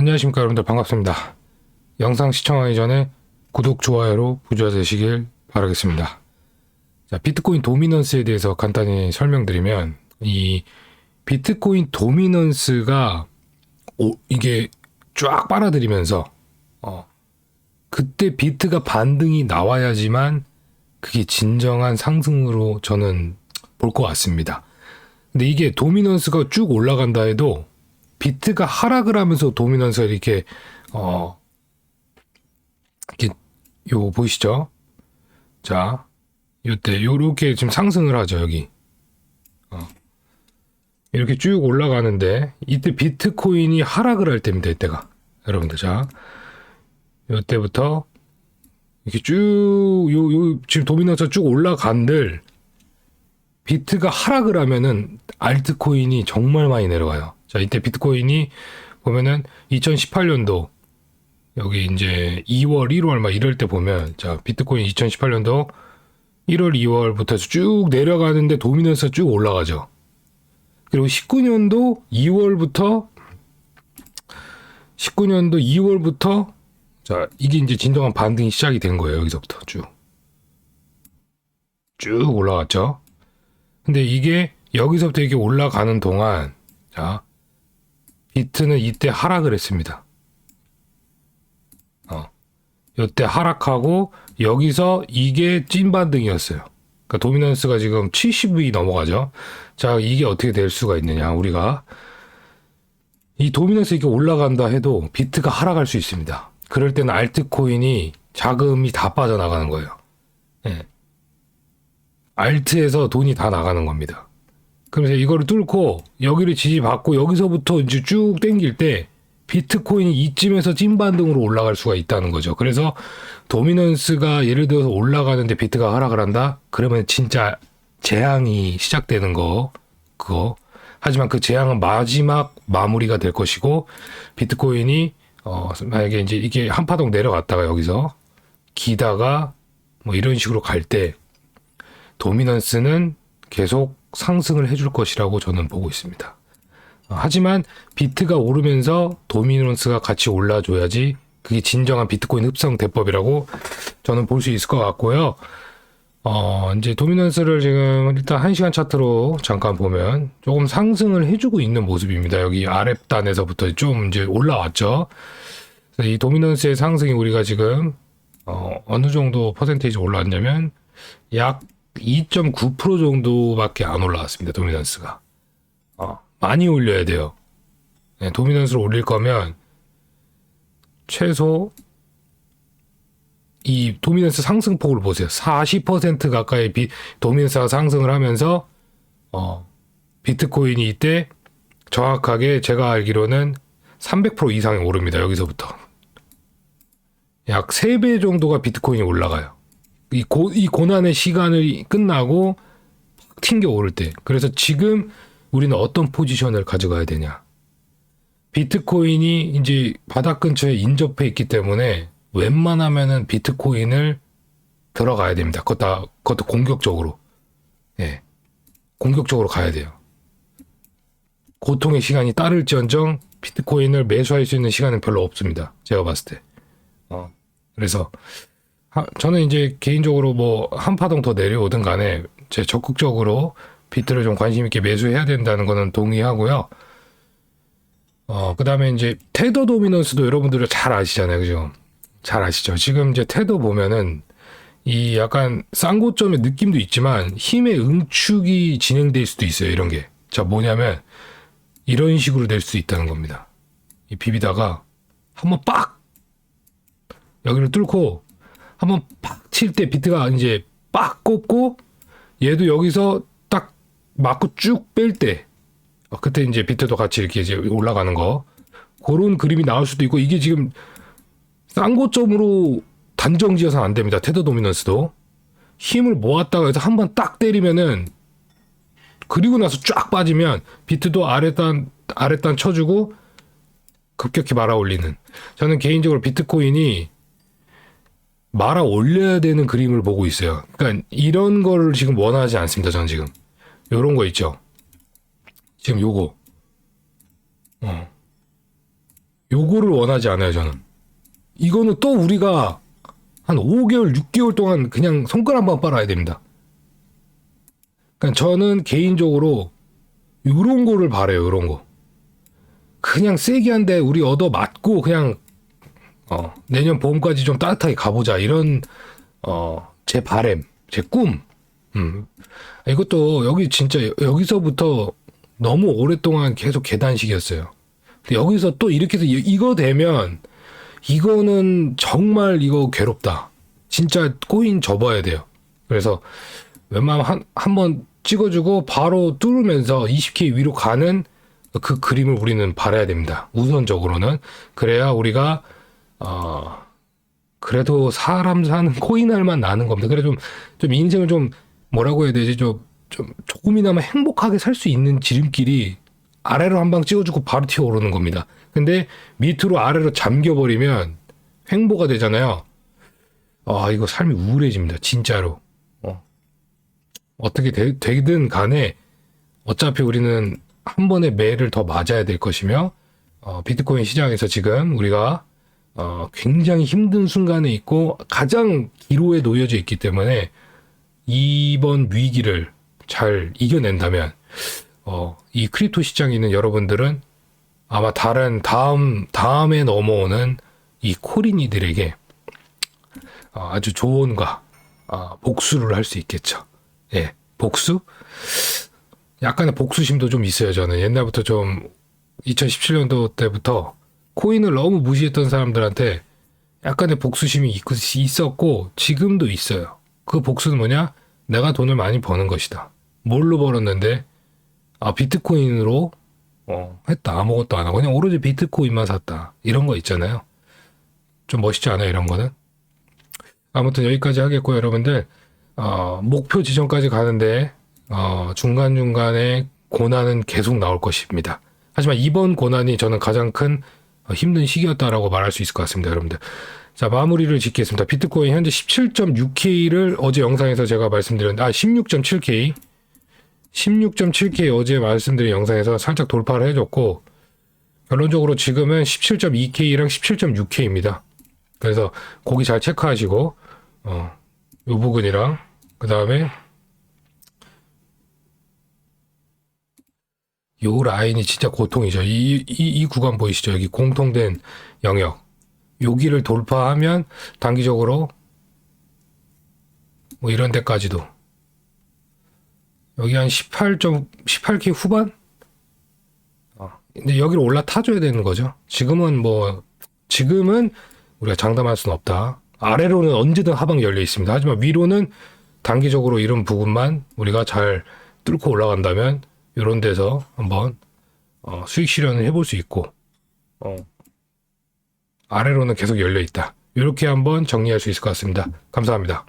안녕하십니까 여러분들 반갑습니다. 영상 시청하기 전에 구독, 좋아요로 부자 되시길 바라겠습니다. 자, 비트코인 도미넌스에 대해서 간단히 설명드리면 이 비트코인 도미넌스가 오, 이게 쫙 빨아들이면서 어, 그때 비트가 반등이 나와야지만 그게 진정한 상승으로 저는 볼 것 같습니다. 근데 이게 도미넌스가 쭉 올라간다 해도 비트가 하락을 하면서 도미넌스가 이렇게 어 이렇게 요 보이시죠? 자, 요때 요렇게 지금 상승을 하죠 여기. 어. 이렇게 쭉 올라가는데 이때 비트코인이 하락을 할 때입니다 이때가 여러분들 자 요때부터 이렇게 쭉 요 요 지금 도미넌스 쭉 올라간들 비트가 하락을 하면은 알트코인이 정말 많이 내려가요. 자, 이때 비트코인이 보면은 2018년도 여기 이제 2월, 1월 막 이럴 때 보면 자, 비트코인 2018년도 1월, 2월부터 쭉 내려가는데 도미넌스가 쭉 올라가죠. 그리고 19년도 2월부터 19년도 2월부터 자, 이게 이제 진정한 반등이 시작이 된 거예요. 여기서부터 쭉. 쭉 올라갔죠. 근데 이게 여기서부터 이렇게 올라가는 동안 자 비트는 이때 하락을 했습니다. 어, 이때 하락하고 여기서 이게 찐 반등이었어요. 그러니까 도미넌스가 지금 70이 넘어가죠. 자 이게 어떻게 될 수가 있느냐 우리가 이 도미넌스 이렇게 올라간다 해도 비트가 하락할 수 있습니다. 그럴 때는 알트코인이 자금이 다 빠져나가는 거예요. 예. 알트에서 돈이 다 나가는 겁니다. 그래서 이거를 뚫고 여기를 지지받고 여기서부터 이제 쭉 땡길 때 비트코인이 이쯤에서 찐반등으로 올라갈 수가 있다는 거죠. 그래서 도미넌스가 예를 들어서 올라가는데 비트가 하락을 한다? 그러면 진짜 재앙이 시작되는 거, 그거. 하지만 그 재앙은 마지막 마무리가 될 것이고, 비트코인이, 어, 만약에 이제 이게 한파동 내려갔다가 여기서 기다가 뭐 이런 식으로 갈 때, 도미넌스는 계속 상승을 해줄 것이라고 저는 보고 있습니다. 어, 하지만 비트가 오르면서 도미넌스가 같이 올라줘야지 그게 진정한 비트코인 흡성 대법이라고 저는 볼 수 있을 것 같고요. 어, 이제 도미넌스를 지금 일단 1시간 차트로 잠깐 보면 조금 상승을 해주고 있는 모습입니다. 여기 아랫단에서부터 좀 이제 올라왔죠. 이 도미넌스의 상승이 우리가 지금 어, 어느 정도 퍼센테이지 올라왔냐면 약 2.9% 정도밖에 안 올라왔습니다. 도미넌스가. 어, 많이 올려야 돼요. 네, 도미넌스를 올릴 거면 최소 이 도미넌스 상승폭을 보세요. 40% 가까이 비, 도미넌스가 상승을 하면서 어, 비트코인이 이때 정확하게 제가 알기로는 300% 이상이 오릅니다. 여기서부터. 약 3배 정도가 비트코인이 올라가요. 이, 고, 이 고난의 시간이 끝나고 튕겨 오를 때. 그래서 지금 우리는 어떤 포지션을 가져가야 되냐. 비트코인이 이제 바닥 근처에 인접해 있기 때문에 웬만하면은 비트코인을 들어가야 됩니다. 그것도, 그것도 공격적으로. 예. 공격적으로 가야 돼요. 고통의 시간이 따를지언정 비트코인을 매수할 수 있는 시간은 별로 없습니다. 제가 봤을 때. 어. 그래서 하, 저는 이제 개인적으로 뭐 한 파동 더 내려오든 간에 제 적극적으로 비트를 좀 관심 있게 매수해야 된다는 거는 동의하고요. 어, 그 다음에 이제 테더 도미넌스도 여러분들은 잘 아시잖아요. 그죠? 잘 아시죠? 지금 이제 테더 보면은 이 약간 쌍고점의 느낌도 있지만 힘의 응축이 진행될 수도 있어요. 이런 게. 자, 뭐냐면 이런 식으로 될 수 있다는 겁니다. 이 비비다가 한번 빡! 여기를 뚫고 한번 팍 칠 때 비트가 이제 빡 꼽고 얘도 여기서 딱 맞고 쭉 뺄때 어, 그때 이제 비트도 같이 이렇게 이제 올라가는 거. 그런 그림이 나올 수도 있고 이게 지금 쌍고점으로 단정 지어서는 안 됩니다. 테더 도미넌스도. 힘을 모았다가 해서 한 번 딱 때리면은 그리고 나서 쫙 빠지면 비트도 아랫단 아랫단 쳐주고 급격히 말아 올리는. 저는 개인적으로 비트코인이 말아 올려야 되는 그림을 보고 있어요. 그러니까 이런 거를 지금 원하지 않습니다. 저는 지금 요런 거 있죠. 지금 요거 어. 요거 요거를 원하지 않아요, 저는. 이거는 또 우리가 한 5개월, 6개월 동안 그냥 손가락만 빨아야 됩니다. 그러니까 저는 개인적으로 요런 거를 바래요, 요런 거. 그냥 세게 한데 우리 얻어 맞고 그냥 어, 내년 봄까지 좀 따뜻하게 가보자 이런 어, 제 바램, 제 꿈. 음. 이것도 여기 진짜 여- 여기서부터 너무 오랫동안 계속 계단식이었어요. 여기서 또 이렇게 해서 이- 이거 되면 이거는 정말 이거 괴롭다. 진짜 코인 접어야 돼요. 그래서 웬만하면 한, 한 번 찍어주고 바로 뚫으면서 20K 위로 가는 그 그림을 우리는 바라야 됩니다. 우선적으로는. 그래야 우리가, 어, 그래도 사람 사는 코인 할만 나는 겁니다. 그래 좀, 좀 인생을 좀 뭐라고 해야 되지? 좀, 좀 조금이나마 행복하게 살 수 있는 지름길이 아래로 한 방 찍어주고 바로 튀어오르는 겁니다. 근데 밑으로 아래로 잠겨버리면 횡보가 되잖아요. 아, 이거 삶이 우울해집니다. 진짜로. 어. 어떻게 되, 되든 간에 어차피 우리는 한 번에 매를 더 맞아야 될 것이며, 어, 비트코인 시장에서 지금 우리가 어, 굉장히 힘든 순간에 있고 가장 기로에 놓여져 있기 때문에 이번 위기를 잘 이겨낸다면 어, 이 크립토 시장에 있는 여러분들은 아마 다른 다음 다음에 넘어오는 이 코린이들에게 어, 아주 조언과 어, 복수를 할 수 있겠죠. 예, 복수? 약간의 복수심도 좀 있어요. 저는 옛날부터 좀 2017년도 때부터 코인을 너무 무시했던 사람들한테 약간의 복수심이 있- 있었고 지금도 있어요. 그 복수는 뭐냐? 내가 돈을 많이 버는 것이다. 뭘로 벌었는데 아 비트코인으로 어, 했다 아무것도 안 하고 그냥 오로지 비트코인만 샀다 이런 거 있잖아요. 좀 멋있지 않아요 이런 거는? 아무튼 여기까지 하겠고 여러분들 어, 목표 지점까지 가는데 어, 중간 중간에 고난은 계속 나올 것입니다. 하지만 이번 고난이 저는 가장 큰 어, 힘든 시기였다라고 말할 수 있을 것 같습니다, 여러분들. 자, 마무리를 짓겠습니다. 비트코인 현재 17.6K를 어제 영상에서 제가 말씀드렸는데, 아, 16.7K. 16.7K 어제 말씀드린 영상에서 살짝 돌파를 해줬고, 결론적으로 지금은 17.2K랑 17.6K입니다. 그래서 고기 잘 체크하시고, 어, 요 부분이랑, 그 다음에, 요 라인이 진짜 고통이죠. 이, 이, 이 구간 보이시죠? 여기 공통된 영역. 여기를 돌파하면 단기적으로 뭐 이런 데까지도 여기 한 18점 18K 후반? 어, 근데 여기로 올라타줘야 되는 거죠. 지금은 뭐 지금은 우리가 장담할 수는 없다. 아래로는 언제든 하방 열려 있습니다. 하지만 위로는 단기적으로 이런 부분만 우리가 잘 뚫고 올라간다면 이런 데서 한번 어, 수익 실현을 해볼 수 있고 어, 아래로는 계속 열려 있다. 이렇게 한번 정리할 수 있을 것 같습니다. 감사합니다.